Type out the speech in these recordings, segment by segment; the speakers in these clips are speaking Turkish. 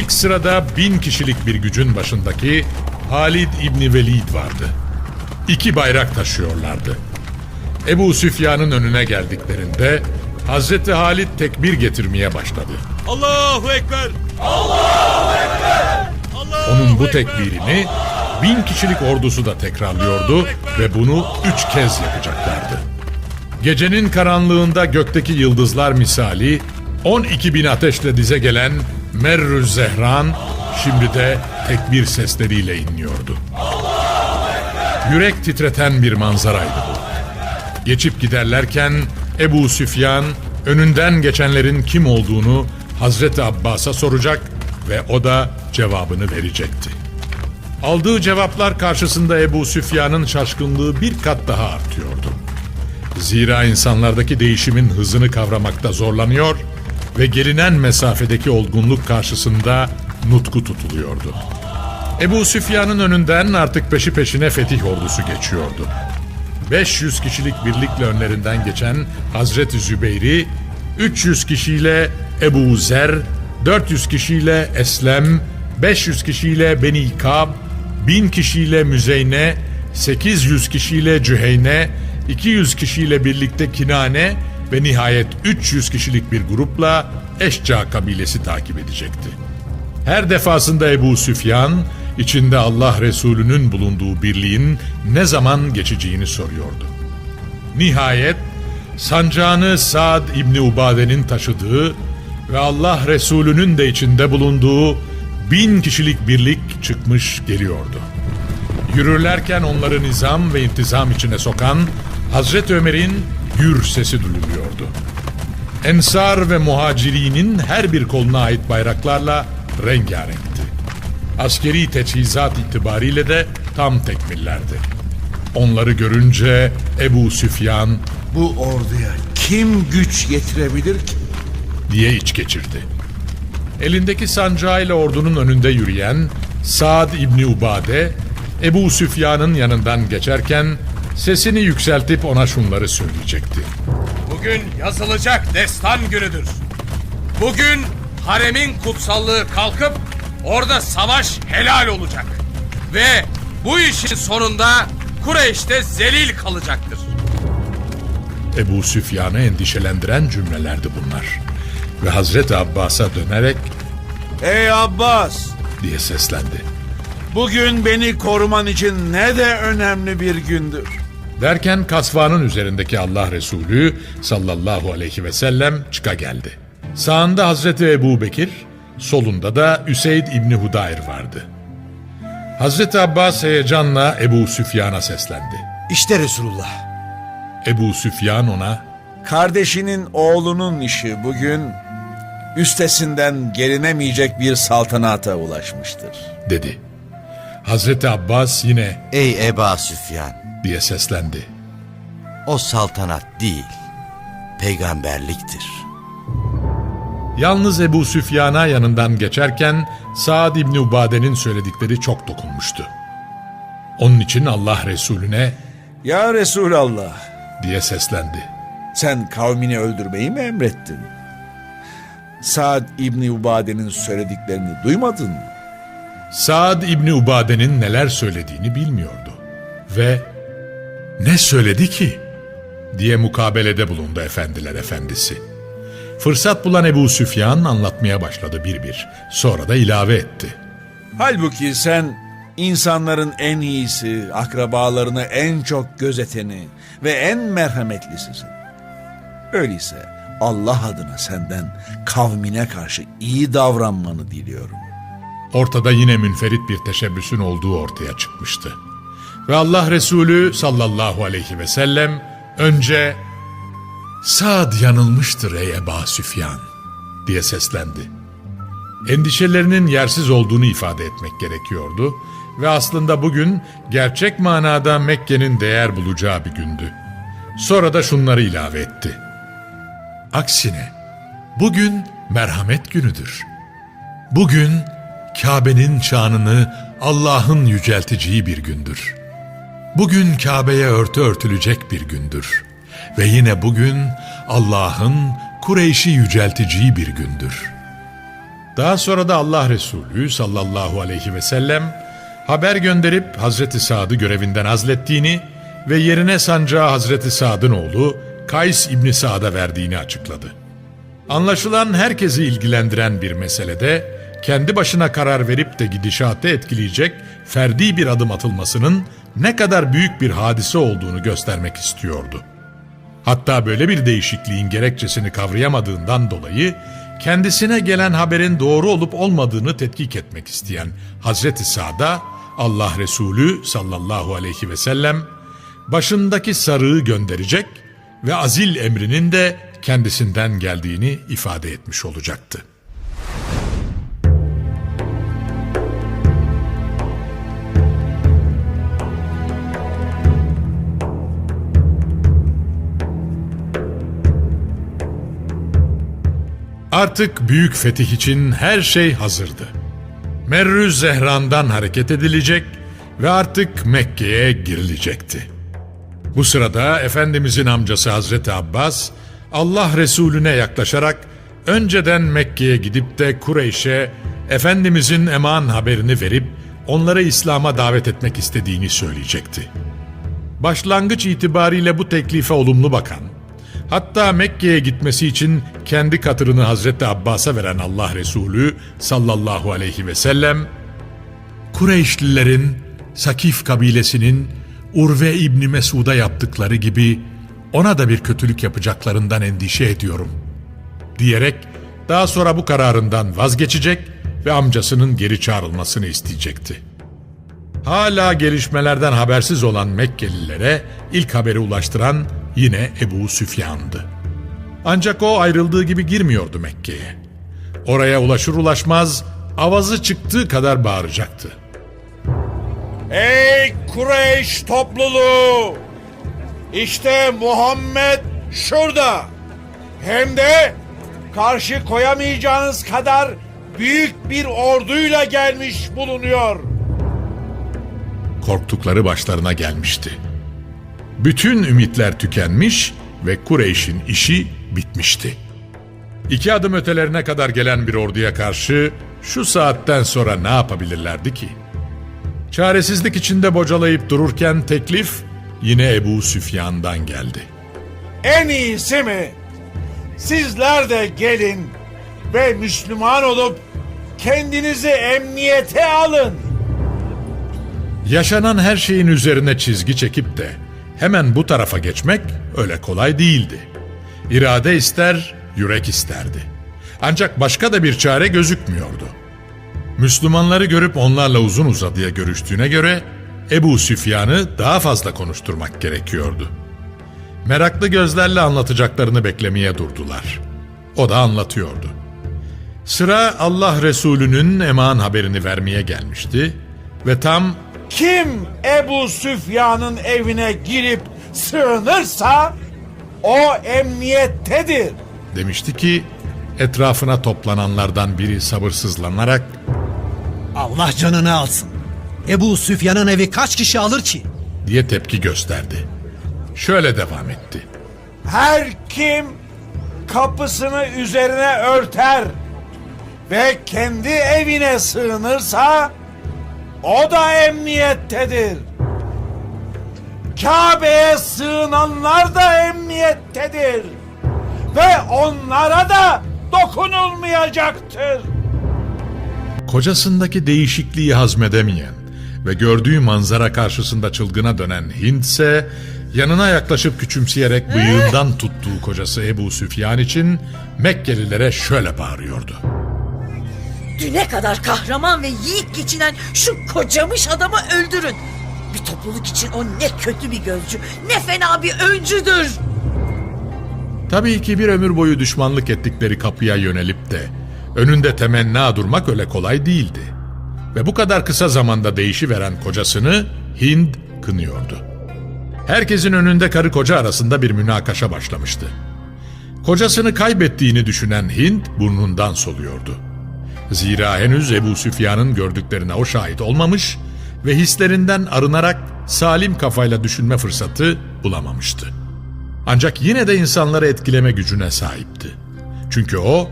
İlk sırada bin kişilik bir gücün başındaki Halid İbni Velid vardı. İki bayrak taşıyorlardı. Ebu Süfyan'ın önüne geldiklerinde Hazreti Halid tekbir getirmeye başladı. Allahu Ekber. Allahu Ekber. Onun bu tekbirini bin kişilik ordusu da tekrarlıyordu ve bunu üç kez yapacaklardı. Gecenin karanlığında gökteki yıldızlar misali 12 bin ateşle dize gelen Merrü Zehran şimdi de tekbir sesleriyle inliyordu. Yürek titreten bir manzaraydı bu. Geçip giderlerken Ebu Süfyan önünden geçenlerin kim olduğunu Hazreti Abbas'a soracak ve o da cevabını verecekti. Aldığı cevaplar karşısında Ebu Süfyan'ın şaşkınlığı bir kat daha artıyordu. Zira insanlardaki değişimin hızını kavramakta zorlanıyor gelinen mesafedeki olgunluk karşısında nutku tutuluyordu. Ebu Süfyan'ın önünden artık peşi peşine fetih ordusu geçiyordu. 500 kişilik birlikle önlerinden geçen Hazreti Zübeyri, 300 kişiyle Ebu Zer, 400 kişiyle Eslem, 500 kişiyle Beni Kab, 1000 kişiyle Müzeyne, 800 kişiyle Cüheyne, 200 kişiyle birlikte Kinane ve nihayet 300 kişilik bir grupla Eşca kabilesi takip edecekti. Her defasında Ebu Süfyan, içinde Allah Resulü'nün bulunduğu birliğin ne zaman geçeceğini soruyordu. Nihayet sancağını Saad İbni Ubade'nin taşıdığı ve Allah Resulü'nün de içinde bulunduğu bin kişilik birlik çıkmış geliyordu. Yürürlerken onları nizam ve intizam içine sokan Hazreti Ömer'in gür sesi duyuluyordu. Ensar ve muhacirinin her bir koluna ait bayraklarla rengarenkti. Askeri teçhizat itibariyle de tam tekmillerdi. Onları görünce Ebu Süfyan Bu orduya kim güç yetirebilir ki? diye iç geçirdi. Elindeki sancağıyla ordunun önünde yürüyen Saad İbni Ubade, Ebu Süfyan'ın yanından geçerken sesini yükseltip ona şunları söyleyecekti. Bugün yazılacak destan günüdür. Bugün haremin kutsallığı kalkıp orada savaş helal olacak. Ve bu işin sonunda Kureyş'te zelil kalacaktır. Ebu Süfyan'ı endişelendiren cümlelerdi bunlar. Ve Hazreti Abbas'a dönerek Ey Abbas! diye seslendi. Bugün beni koruman için ne de önemli bir gündür. Derken kasvanın üzerindeki Allah Resulü sallallahu aleyhi ve sellem çıka geldi. Sağında Hazreti Ebu Bekir, solunda da Üseyd İbni Hudayr vardı. Hazreti Abbas heyecanla Ebu Süfyan'a seslendi. İşte Resulullah. Ebu Süfyan ona Kardeşinin oğlunun işi bugün üstesinden gelinemeyecek bir saltanata ulaşmıştır. dedi. Hazreti Abbas yine Ey Eba Süfyan. Diye seslendi. O saltanat değil. Peygamberliktir. Yalnız Ebu Süfyan'a yanından geçerken Saad İbni Ubade'nin söyledikleri çok dokunmuştu. Onun için Allah Resulüne Ya Resulallah, diye seslendi. sen kavmini öldürmeyi mi emrettin? Saad İbni Ubade'nin söylediklerini duymadın mı? Saad İbni Ubade'nin neler söylediğini bilmiyordu. Ve ne söyledi ki? diye mukabelede bulundu efendiler efendisi. Fırsat bulan Ebu Süfyan anlatmaya başladı bir bir. Sonra da ilave etti. Halbuki sen insanların en iyisi, akrabalarını en çok gözeteni ve en merhametlisisin. Öyleyse Allah adına senden kavmine karşı iyi davranmanı diliyorum. Ortada yine münferit bir teşebbüsün olduğu ortaya çıkmıştı. Ve Allah Resulü sallallahu aleyhi ve sellem önce Saad yanılmıştır ey Eba Süfyan diye seslendi. Endişelerinin yersiz olduğunu ifade etmek gerekiyordu ve aslında bugün gerçek manada Mekke'nin değer bulacağı bir gündü. Sonra da şunları ilave etti. Aksine bugün merhamet günüdür. Bugün Kabe'nin şanını Allah'ın yücelteceği bir gündür. Bugün Kabe'ye örtü örtülecek bir gündür. Ve yine bugün Allah'ın Kureyş'i yücelteceği bir gündür. Daha sonra da Allah Resulü sallallahu aleyhi ve sellem haber gönderip Hazreti Sa'd'ı görevinden azlettiğini ve yerine sancağı Hazreti Sa'd'ın oğlu Kays İbni Sa'd'a verdiğini açıkladı. Anlaşılan herkesi ilgilendiren bir meselede kendi başına karar verip de gidişatı etkileyecek ferdi bir adım atılmasının ne kadar büyük bir hadise olduğunu göstermek istiyordu. Hatta böyle bir değişikliğin gerekçesini kavrayamadığından dolayı kendisine gelen haberin doğru olup olmadığını tetkik etmek isteyen Hazreti Sa'da Allah Resulü sallallahu aleyhi ve sellem başındaki sarığı gönderecek ve azil emrinin de kendisinden geldiğini ifade etmiş olacaktı. Artık büyük fetih için her şey hazırdı. Merrü Zehran'dan hareket edilecek ve artık Mekke'ye girilecekti. Bu sırada Efendimizin amcası Hazreti Abbas Allah Resulüne yaklaşarak önceden Mekke'ye gidip de Kureyş'e Efendimizin eman haberini verip onları İslam'a davet etmek istediğini söyleyecekti. Başlangıç itibariyle bu teklife olumlu bakan, hatta Mekke'ye gitmesi için kendi katırını Hazreti Abbas'a veren Allah Resulü sallallahu aleyhi ve sellem, Kureyşlilerin Sakif kabilesinin Urve İbni Mesud'a yaptıkları gibi ona da bir kötülük yapacaklarından endişe ediyorum. Diyerek daha sonra bu kararından vazgeçecek ve amcasının geri çağrılmasını isteyecekti. Hala gelişmelerden habersiz olan Mekkelilere ilk haberi ulaştıran yine Ebu Süfyan'dı. Ancak o ayrıldığı gibi girmiyordu Mekke'ye. Oraya ulaşır ulaşmaz avazı çıktığı kadar bağıracaktı. Ey Kureyş topluluğu! İşte Muhammed şurada. Hem de karşı koyamayacağınız kadar büyük bir orduyla gelmiş bulunuyor. korktukları başlarına gelmişti. Bütün ümitler tükenmiş ve Kureyş'in işi bitmişti. İki adım ötelerine kadar gelen bir orduya karşı şu saatten sonra ne yapabilirlerdi ki? Çaresizlik içinde bocalayıp dururken teklif yine Ebu Süfyan'dan geldi. En iyisi mi? Sizler de gelin ve Müslüman olup kendinizi emniyete alın. Yaşanan her şeyin üzerine çizgi çekip de hemen bu tarafa geçmek öyle kolay değildi. İrade ister, yürek isterdi. Ancak başka da bir çare gözükmüyordu. Müslümanları görüp onlarla uzun uzadıya görüştüğüne göre Ebu Süfyan'ı daha fazla konuşturmak gerekiyordu. Meraklı gözlerle anlatacaklarını beklemeye durdular. O da anlatıyordu. Sıra Allah Resulü'nün eman haberini vermeye gelmişti ve tam Kim Ebu Süfyan'ın evine girip sığınırsa o emniyettedir. demişti ki etrafına toplananlardan biri sabırsızlanarak Allah canını alsın. Ebu Süfyan'ın evi kaç kişi alır ki? diye tepki gösterdi. Şöyle devam etti. Her kim kapısını üzerine örter ve kendi evine sığınırsa o da emniyettedir. Kabe'ye sığınanlar da emniyettedir ve onlara da dokunulmayacaktır. Kocasındaki değişikliği hazmedemeyen ve gördüğü manzara karşısında çılgına dönen Hint ise yanına yaklaşıp küçümseyerek bıyığından tuttuğu kocası Ebu Süfyan için Mekkelilere şöyle bağırıyordu. Düne kadar kahraman ve yiğit geçinen şu kocamış adamı öldürün. Bir topluluk için o ne kötü bir gözcü, ne fena bir öncüdür. Tabii ki bir ömür boyu düşmanlık ettikleri kapıya yönelip de önünde temenna durmak öyle kolay değildi. Ve bu kadar kısa zamanda değişiveren kocasını Hind kınıyordu. Herkesin önünde karı koca arasında bir münakaşa başlamıştı. Kocasını kaybettiğini düşünen Hind burnundan soluyordu. Zira henüz Ebu Süfyan'ın gördüklerine o şahit olmamış ve hislerinden arınarak salim kafayla düşünme fırsatı bulamamıştı. Ancak yine de insanları etkileme gücüne sahipti. Çünkü o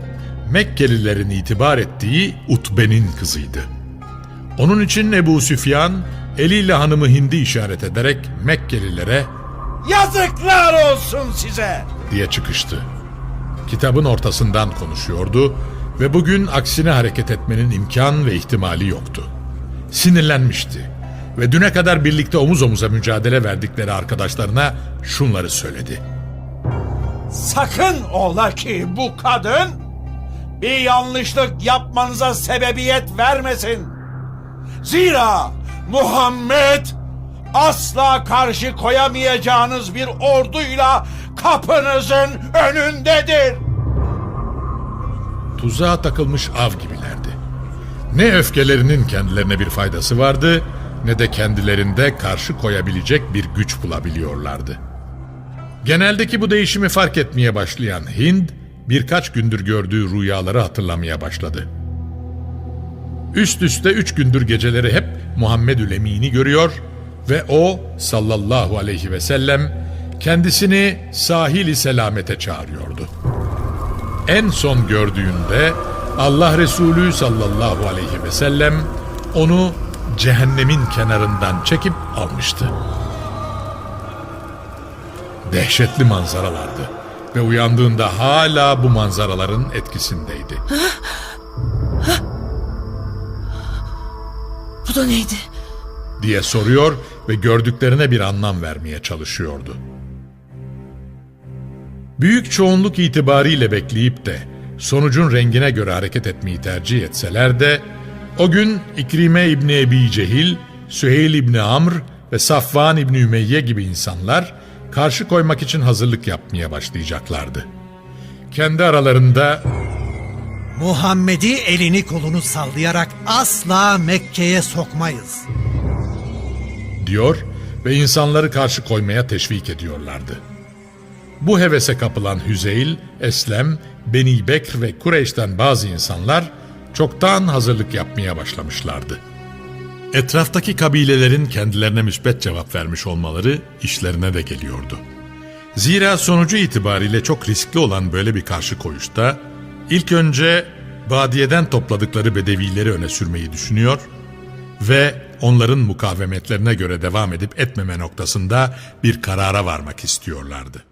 Mekkelilerin itibar ettiği Utbe'nin kızıydı. Onun için Ebu Süfyan eliyle hanımı Hind'i işaret ederek Mekkelilere Yazıklar olsun size. diye çıkıştı. Kitabın ortasından konuşuyordu ve bugün aksine hareket etmenin imkan ve ihtimali yoktu. Sinirlenmişti ve düne kadar birlikte omuz omuza mücadele verdikleri arkadaşlarına şunları söyledi. Sakın ola ki bu kadın bir yanlışlık yapmanıza sebebiyet vermesin. Zira Muhammed asla karşı koyamayacağınız bir orduyla kapınızın önündedir. Tuzağa takılmış av gibilerdi. Ne öfkelerinin kendilerine bir faydası vardı ne de kendilerinde karşı koyabilecek bir güç bulabiliyorlardı. Geneldeki bu değişimi fark etmeye başlayan Hind birkaç gündür gördüğü rüyaları hatırlamaya başladı. Üst üste üç gündür geceleri hep Muhammedül Emin'i görüyor ve o sallallahu aleyhi ve sellem kendisini sahili selamete çağırıyordu. En son gördüğünde Allah Resulü sallallahu aleyhi ve sellem onu cehennemin kenarından çekip almıştı. Dehşetli manzaralardı ve uyandığında hala bu manzaraların etkisindeydi. Bu da neydi? diye soruyor ve gördüklerine bir anlam vermeye çalışıyordu. Büyük çoğunluk itibariyle bekleyip de sonucun rengine göre hareket etmeyi tercih etseler de o gün İkrime İbni Ebi Cehil, Süheyl İbni Amr ve Safvan İbni Ümeyye gibi insanlar karşı koymak için hazırlık yapmaya başlayacaklardı. Kendi aralarında Muhammed'i elini kolunu sallayarak asla Mekke'ye sokmayız. diyor ve insanları karşı koymaya teşvik ediyorlardı. Bu hevese kapılan Hüzeyl, Eslem, Beni Bekr ve Kureyş'ten bazı insanlar çoktan hazırlık yapmaya başlamışlardı. Etraftaki kabilelerin kendilerine müsbet cevap vermiş olmaları işlerine de geliyordu. Zira sonucu itibariyle çok riskli olan böyle bir karşı koyuşta ilk önce badiyeden topladıkları bedevileri öne sürmeyi düşünüyor ve onların mukavemetlerine göre devam edip etmeme noktasında bir karara varmak istiyorlardı.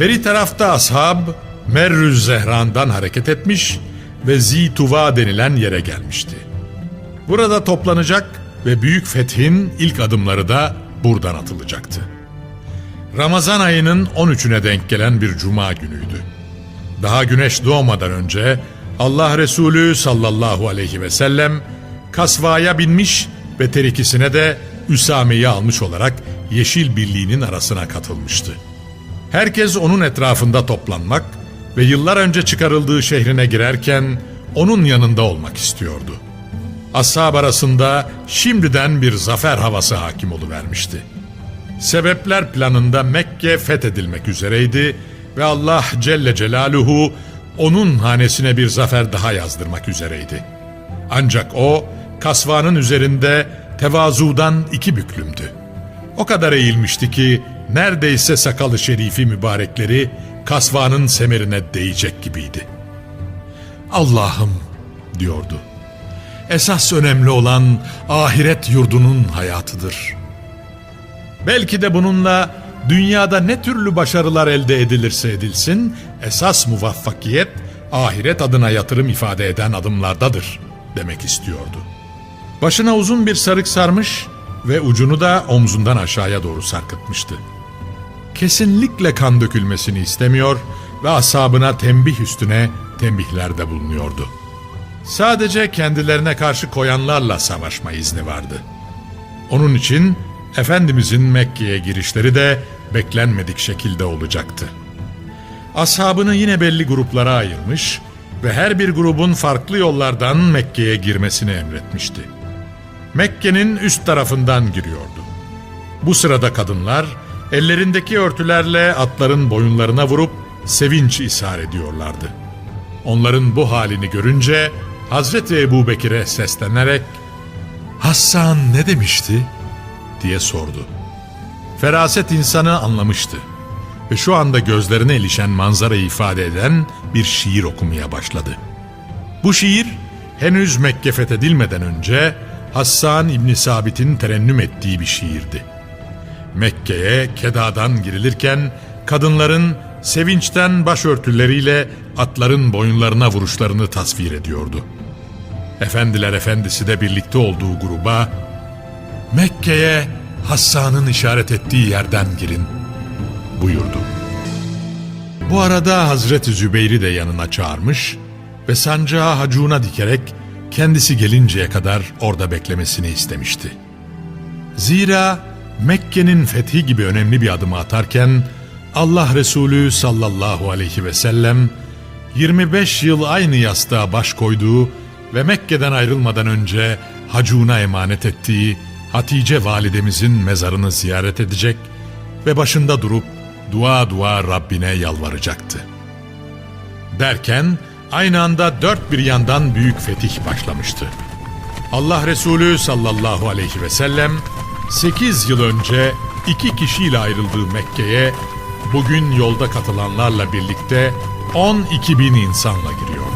Beri tarafta ashab Merrüz Zehran'dan hareket etmiş ve Zituva denilen yere gelmişti. Burada toplanacak ve büyük fethin ilk adımları da buradan atılacaktı. Ramazan ayının 13'üne denk gelen bir cuma günüydü. Daha güneş doğmadan önce Allah Resulü sallallahu aleyhi ve sellem kasvaya binmiş ve terikisine de Üsame'yi almış olarak Yeşil Birliği'nin arasına katılmıştı. Herkes onun etrafında toplanmak ve yıllar önce çıkarıldığı şehrine girerken onun yanında olmak istiyordu. Ashab arasında şimdiden bir zafer havası hakim oluvermişti. Sebepler planında Mekke fethedilmek üzereydi ve Allah Celle Celaluhu onun hanesine bir zafer daha yazdırmak üzereydi. Ancak o kasvanın üzerinde tevazudan iki büklümdü. O kadar eğilmişti ki neredeyse sakalı şerifi mübarekleri kasvanın semerine değecek gibiydi. Allah'ım diyordu. Esas önemli olan ahiret yurdunun hayatıdır. Belki de bununla dünyada ne türlü başarılar elde edilirse edilsin, esas muvaffakiyet ahiret adına yatırım ifade eden adımlardadır demek istiyordu. Başına uzun bir sarık sarmış ve ucunu da omzundan aşağıya doğru sarkıtmıştı. Kesinlikle kan dökülmesini istemiyor ve asabına tembih üstüne tembihlerde bulunuyordu. Sadece kendilerine karşı koyanlarla savaşma izni vardı. Onun için Efendimizin Mekke'ye girişleri de beklenmedik şekilde olacaktı. Ashabını yine belli gruplara ayırmış ve her bir grubun farklı yollardan Mekke'ye girmesini emretmişti. Mekke'nin üst tarafından giriyordu. Bu sırada kadınlar ellerindeki örtülerle atların boyunlarına vurup sevinç ishar ediyorlardı. Onların bu halini görünce Hazreti Ebu Bekir'e seslenerek Hassan ne demişti? diye sordu. Feraset insanı anlamıştı ve şu anda gözlerine ilişen manzarayı ifade eden bir şiir okumaya başladı. Bu şiir henüz Mekke fethedilmeden önce Hassan İbni Sabit'in terennüm ettiği bir şiirdi. Mekke'ye Keda'dan girilirken kadınların sevinçten başörtüleriyle atların boyunlarına vuruşlarını tasvir ediyordu. Efendiler Efendisi de birlikte olduğu gruba Mekke'ye Hassan'ın işaret ettiği yerden girin buyurdu. Bu arada Hazreti Zübeyir'i de yanına çağırmış ve sancağı hacuna dikerek kendisi gelinceye kadar orada beklemesini istemişti. Zira Mekke'nin fethi gibi önemli bir adımı atarken Allah Resulü sallallahu aleyhi ve sellem 25 yıl aynı yastığa baş koyduğu ve Mekke'den ayrılmadan önce hacuna emanet ettiği Hatice validemizin mezarını ziyaret edecek ve başında durup dua dua Rabbine yalvaracaktı. Derken aynı anda dört bir yandan büyük fetih başlamıştı. Allah Resulü sallallahu aleyhi ve sellem 8 yıl önce iki kişiyle ayrıldığı Mekke'ye bugün yolda katılanlarla birlikte 12 bin insanla giriyor.